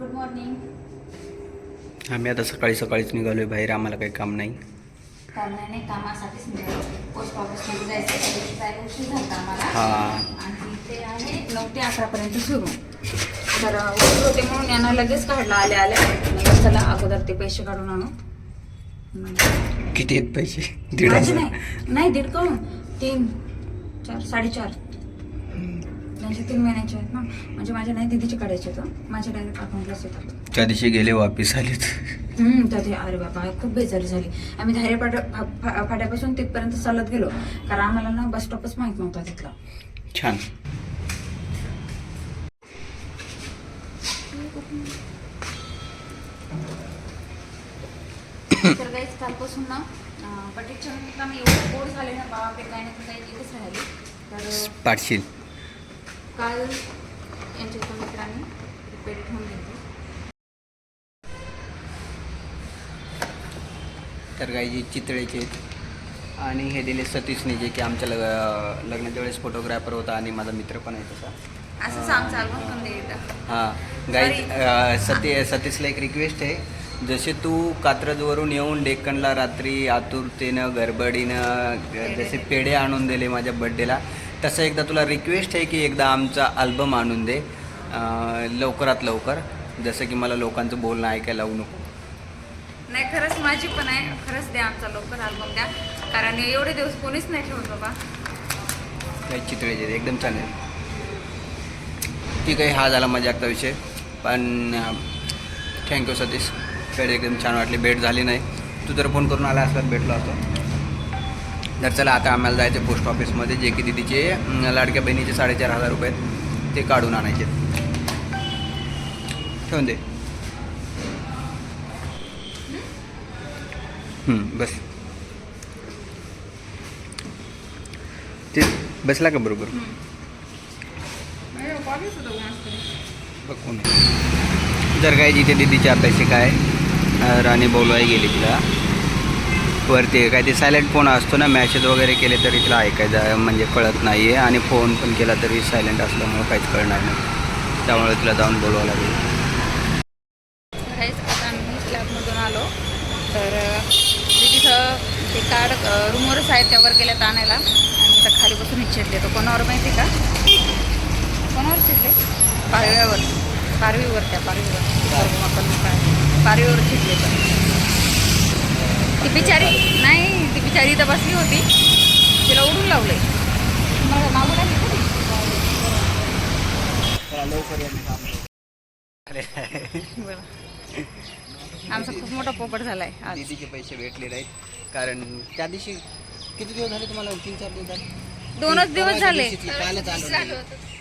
Good morning आम्ही आता सकाळी सकाळीच निघालोय बाहेर आम्हाला काही काम नाही. काम नाही कामासाठीच निघालो. पोस्ट ऑफिसमध्ये जायचं त्या दिवशी जायला उशीर झाला आम्हाला. आणि ते आहे नऊ ते अकरापर्यंत सुरू. तर उशीर होते म्हणून यांना लगेच काढला आले आले. चला अगोदर ते पैसे काढून आणू. किती आहेत पैसे? दीड नाही दीड काढून तीन चार साडेचार. त्यांचे तीन महिन्याचे आहेत ना म्हणजे माझ्या नाही दिदीचे काढायचे होतं. माझ्या डायरेक्ट अकाउंटलाच येतात. त्या दिवशी गेले वापिस आलेत. हम्म, तर ते अरे बाबा खूप बेजारी झाली. आम्ही धारे फाट्या फा- फा- फाट्यापासून तिथपर्यंत चालत गेलो. कारण आम्हाला ना बस स्टॉपच माहीत नव्हता तिथला. छान. तर काहीच कालपासून ना अं, निमित्तानं एवढं बोर झाले ना बाबा काही तर काही इथेच राहिली. तर पाठशील काल यांच्या एका मित्राने रिपेअर ठेवून घेतली तर काही जे चितळेचे आणि हे दिले सतीशने जे की आमच्या लग लग्नाच्या वेळेस फोटोग्राफर होता आणि माझा मित्र पण आहे तसा. असं सांग चालवून. हां गाई सती सतीशला एक रिक्वेस्ट आहे. जसे तू कात्रजवरून येऊन डेक्कनला रात्री आतुरतेनं गडबडीनं जसे पेढे आणून दिले माझ्या बड्डेला तसं एकदा तुला रिक्वेस्ट आहे की एकदा आमचा अल्बम आणून दे लवकरात लवकर. जसं की मला लोकांचं बोलणं ऐकायला लावू नको. नाही खरंच माझी पण आहे. खरंच द्या आमचा लवकर अल्बम द्या. कारण एवढे दिवस कोणीच नाही ठेवत बाबा. काही आहेत, एकदम छान आहे ठीक आहे हा झाला मजाकचा विषय. पण थँक्यू सतीश. पेढे एकदम छान वाटले भेट झाली नाही. तू जर फोन करून आला असतात भेटलो असतो. तर चला आता आम्हाला जायचं पोस्ट ऑफिसमध्ये जे की दिदीचे लाडक्या बहिणीचे साडेचार हजार रुपये ते काढून आणायचे. ठेवून दे. बस. ते बसला का बरोबर. जर काय जिथे दिदीचे अभ्यासिका काय राणी बोलवाय गेली तिला वरती काय ते सायलेंट फोन असतो ना मॅसेज वगैरे केले तरी तिला ऐकायचं म्हणजे कळत नाही आहे आणि फोन पण केला तरी सायलेंट असल्यामुळे काहीच कळणार नाही. त्यामुळे तिला जाऊन बोलवावं लागेल. आता आम्ही स्लॅबमधून आलो. तर तिथं ते कार्ड रूमवरच आहेत त्यावर गेल्यात आणायला. आणि तर खाली बसून चिडले तर कोणावर माहिती का? कोणावर चिडले? पारव्यावर. पारवीवर. त्या पारवीवर पारवीवर चिडले तर ती बिचारी नाही ती बिचारी इथं बसली होती. तिला उडून लावले आमचा खूप मोठा पोपट झालाय दिदीचे पैसे भेटले नाहीत. कारण त्या दिवशी किती दिवस झाले तुम्हाला? तीन चार दिवस झाले? दोनच दिवस झाले.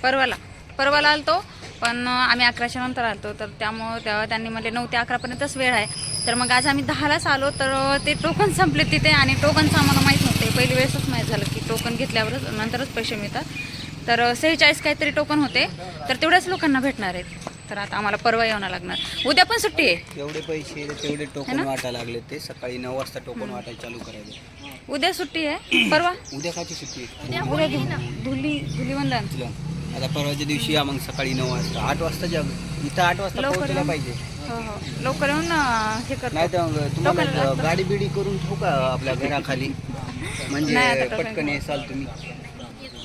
परवाला. परवाला आलतो पण आम्ही अकराच्या नंतर आलतो. तर त्यामुळं तेव्हा त्यांनी म्हणले नऊ ते अकरापर्यंतच वेळ आहे. तर मग आज आम्ही दहालाच आलो तर ते टोकन संपले तिथे आणि टोकनचं आम्हाला माहीत नव्हते. पहिली वेळेसच माहीत झालं की टोकन घेतल्यावरच नंतरच पैसे मिळतात. तर सेहेचाळीस काहीतरी टोकन होते. तर तेवढ्याच लोकांना भेटणार आहेत. तर आता आम्हाला परवा यावं लागणार. उद्या पण सुट्टी आहे. एवढे पैसे तेवढे टोकन? वाटायला लागले ते. सकाळी नऊ वाजता टोकन वाटायला चालू करायचे. उद्या सुट्टी आहे. परवा? उद्या खायची सुट्टी आहे? उद्या धुली धुलीवंदन. आता परवाच्या दिवशी या मग सकाळी नऊ वाजता. आठ वाजता जग इथं आठ वाजता या. पाहिजे. लवकर येऊन हे करतो. नाही तर मग तुम्हाला लागतं. गाडी बिडी करून ठेवू का आपल्या घराखाली? म्हणजे नाही, आता टोकन पटकन घेऊ. येसाल तुम्ही.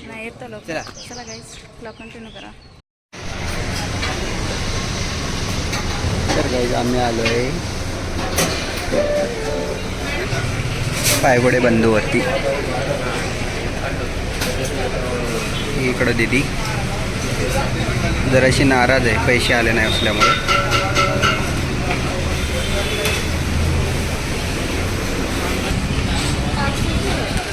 नाही येतो लवकर. चला. चला गाईज ब्लॉग कंटिन्यू करा. तर काही आम्ही आलो आहे पायगोडे बंधूवरती. इकडं दिदी. जराशी नाराज आहे पैसे आले नाही असल्यामुळे.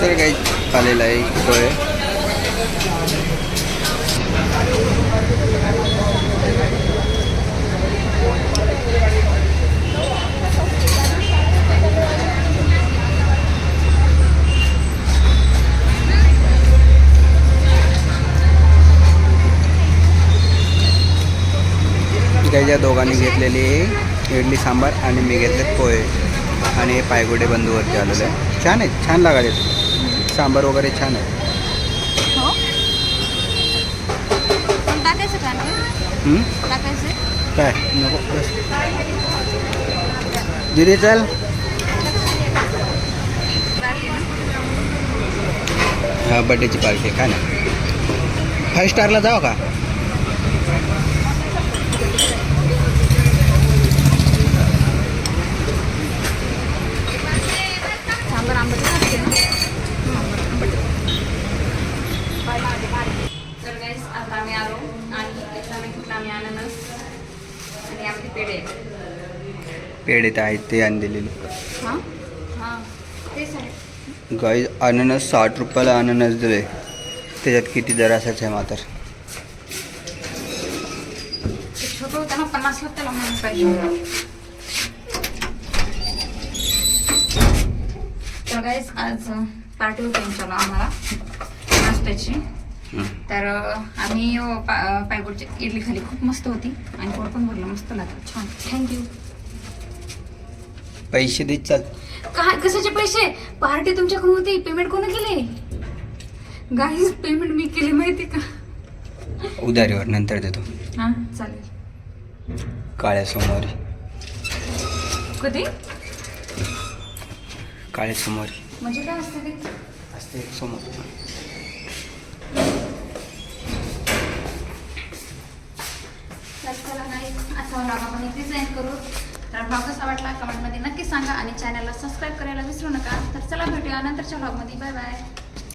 तर काही आलेलं आहे पोहे त्याच्या दोघांनी घेतलेली इडली सांबार आणि मी घेतले पोहे. आणि पायगुडे बंधूवरती आलेले. आहे छान आहेत छान लागाले सांबार वगैरे छान आहे. हो? काय? नको दिदी चल. हा बड्डेची पार्टी काय ना फाईव्ह स्टारला जाऊ का सांबर आंबट लागते ना तर गाईस आता आम्ही आलो आणि याचा आम्ही घेतला आम्ही अननस आणि आपली पेढे पेढे तर आहेत ते आणि दिलेले. हां? हां. गाई अननस साठ रुपयाला अननस दिले. त्याच्यात किती दर असायचं आहे मात्र? ते छोटं होतं ना पन्नासला त्याला म्हणून पाहिजे तर गाईस आज पार्टी होती आम्हाला. नाश्त्याची. तर आम्ही पायगुडची इडली खाली खूप मस्त होती आणि पोट पण भरलं मस्त लागलं. छान. थँक्यू पैसे देत चाल. काय? कशाचे पैसे? पार्टी तुमच्याकडून होती? पेमेंट कोण केले? गाईज पेमेंट मी केली माहिती का? उधारीवर नंतर देतो. हां चालेल. काळ्या सोमवारी. कधी? काळ्या सोमवारी. म्हणजे काय असतं ते? असते सोमवार तर चला गाईज असा आपण एंड करू. तर ब्लॉग कसा वाटला कमेंटमध्ये नक्की सांगा आणि चॅनलला सबस्क्राईब करायला विसरू नका. तर चला भेटूया नंतरच्या ब्लॉगमध्ये बाय बाय